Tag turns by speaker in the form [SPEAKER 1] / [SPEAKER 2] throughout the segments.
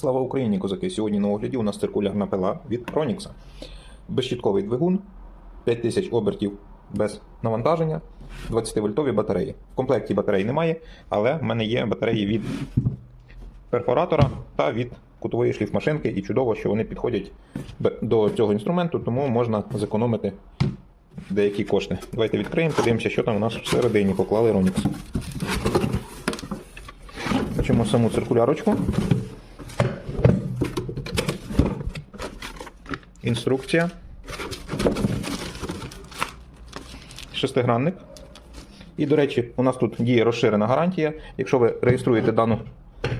[SPEAKER 1] Слава Україні, козаки! Сьогодні на огляді у нас циркулярна пила від Ronix. Безщітковий двигун, 5000 обертів без навантаження, 20-вольтові батареї. В комплекті батарей немає, але в мене є батареї від перфоратора та від кутової шліфмашинки, і чудово, що вони підходять до цього інструменту, тому можна зекономити деякі кошти. Давайте відкриємо, подивимося, що там у нас всередині поклали Ronix. Бачимо саму циркулярочку. Інструкція. Шестигранник. І, до речі, у нас тут діє розширена гарантія. Якщо ви реєструєте дану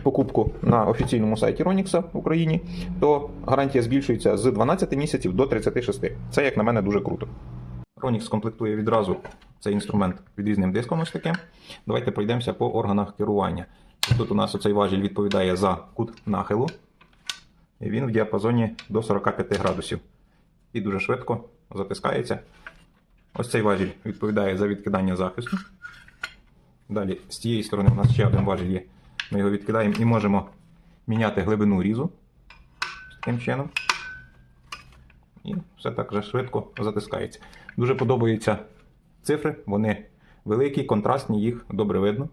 [SPEAKER 1] покупку на офіційному сайті Ronix в Україні, то гарантія збільшується з 12 місяців до 36. Це, як на мене, дуже круто. Ronix комплектує відразу цей інструмент відрізним диском ось таким. Давайте пройдемося по органах керування. Тут у нас оцей важіль відповідає за кут нахилу. Він в діапазоні до 45 градусів. І дуже швидко затискається. Ось цей важіль відповідає за відкидання захисту. Далі з цієї сторони у нас ще один важіль є. Ми його відкидаємо і можемо міняти глибину різу. Таким чином. І все так же швидко затискається. Дуже подобаються цифри, вони великі, контрастні, їх добре видно.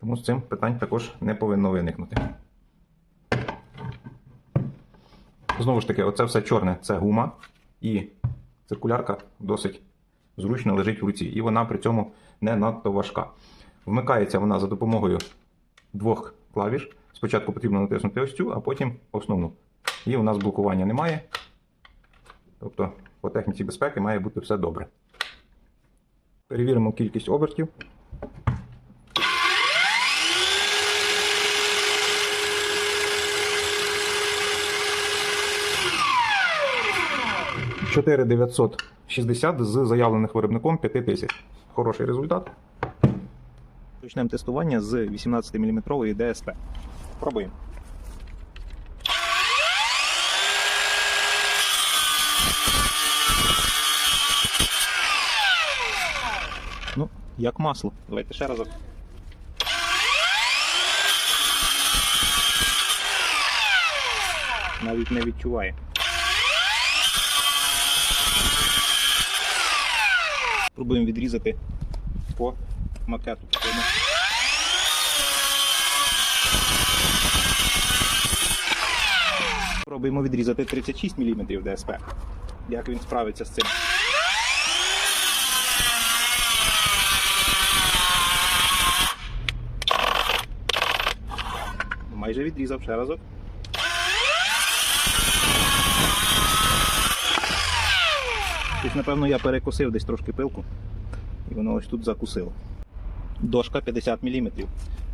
[SPEAKER 1] Тому з цим питань також не повинно виникнути. Знову ж таки, оце все чорне це гума, і циркулярка досить зручно лежить в руці. І вона при цьому не надто важка. Вмикається вона за допомогою двох клавіш. Спочатку потрібно натиснути ось цю, а потім основну. І у нас блокування немає. Тобто, по техніці безпеки має бути все добре. Перевіримо кількість обертів. – 4960 з заявлених виробником 5000. Хороший результат. Почнемо тестування з 18-мм ДСП. Пробуємо. Ну, як масло. Давайте ще разок. Навіть не відчуває. Пробуємо відрізати по макету. Пробуємо відрізати 36 мм ДСП. Як він справиться з цим? Майже відрізав ще разок. Тобто, напевно, я перекосив десь трошки пилку, і воно ось тут закусило. Дошка 50 мм.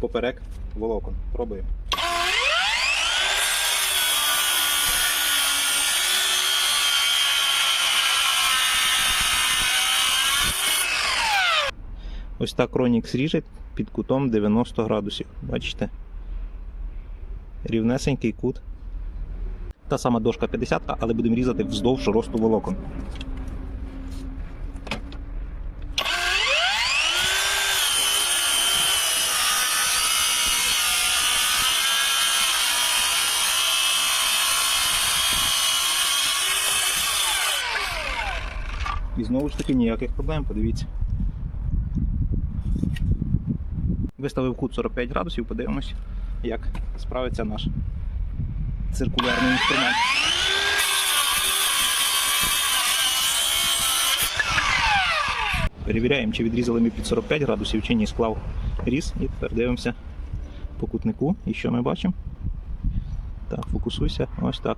[SPEAKER 1] Поперек волокон. Пробуємо. Ось так Ronix ріже під кутом 90 градусів. Бачите? Рівнесенький кут. Та сама дошка 50, але будемо різати вздовж росту волокон. І знову ж таки ніяких проблем, подивіться. Виставив кут 45 градусів, подивимось, як справиться наш циркулярний інструмент. Перевіряємо, чи відрізали ми під 45 градусів, чи ні. Склав різ і тепер дивимося по кутнику. І що ми бачимо? Так, фокусуйся. Ось так.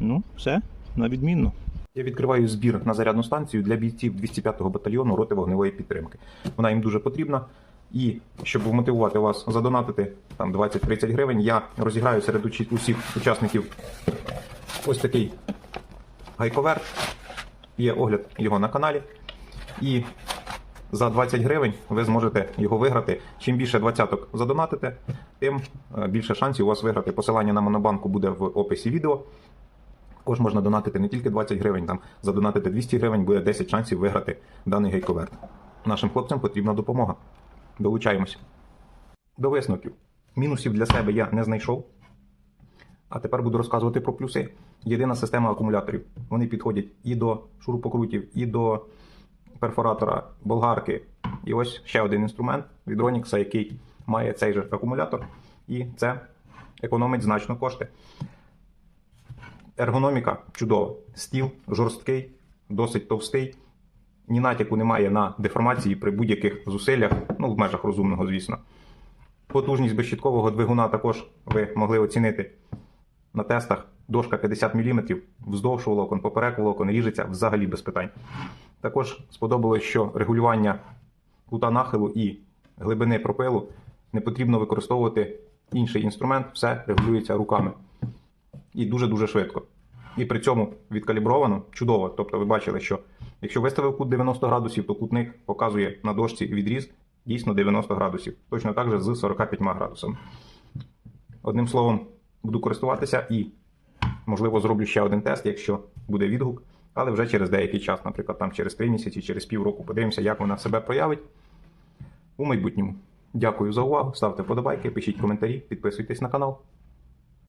[SPEAKER 1] Ну, все, на відмінно. Я відкриваю збір на зарядну станцію для бійців 205-го батальйону роти вогневої підтримки. Вона їм дуже потрібна. І щоб вмотивувати вас задонатити там 20-30 гривень, я розіграю серед усіх учасників ось такий гайковерт. Є огляд його на каналі. І за 20 гривень ви зможете його виграти. Чим більше двадцяток задонатите, тим е, більше шансів у вас виграти. Посилання на монобанку буде в описі відео. Також можна донатити не тільки 20 гривень, там задонатити 200 гривень, буде 10 шансів виграти даний гейковерт. Нашим хлопцям потрібна допомога. Долучаємося. До висновків. Мінусів для себе я не знайшов. А тепер буду розказувати про плюси. Єдина система акумуляторів. Вони підходять і до шурупокрутів, і до перфоратора, болгарки. І ось ще один інструмент від Ronix, який має цей же акумулятор, і це економить значно кошти. Ергономіка чудова. Стіл жорсткий, досить товстий. Ні натяку немає на деформації при будь-яких зусиллях, ну в межах розумного, звісно. Потужність безщіткового двигуна також ви могли оцінити на тестах. Дошка 50 мм, вздовж волокон, поперек волокон ріжеться взагалі без питань. Також сподобалось, що регулювання кута нахилу і глибини пропилу не потрібно використовувати інший інструмент, все регулюється руками. І дуже-дуже швидко. І при цьому відкалібровано чудово. Тобто ви бачили, що якщо виставив кут 90 градусів, то кутник показує на дошці відріз дійсно 90 градусів. Точно так же з 45 градусами. Одним словом, буду користуватися і, можливо, зроблю ще один тест, якщо буде відгук, але вже через деякий час, наприклад, там через 3 місяці, через півроку. Подивимося, як вона себе проявить у майбутньому. Дякую за увагу. Ставте вподобайки, пишіть коментарі, підписуйтесь на канал.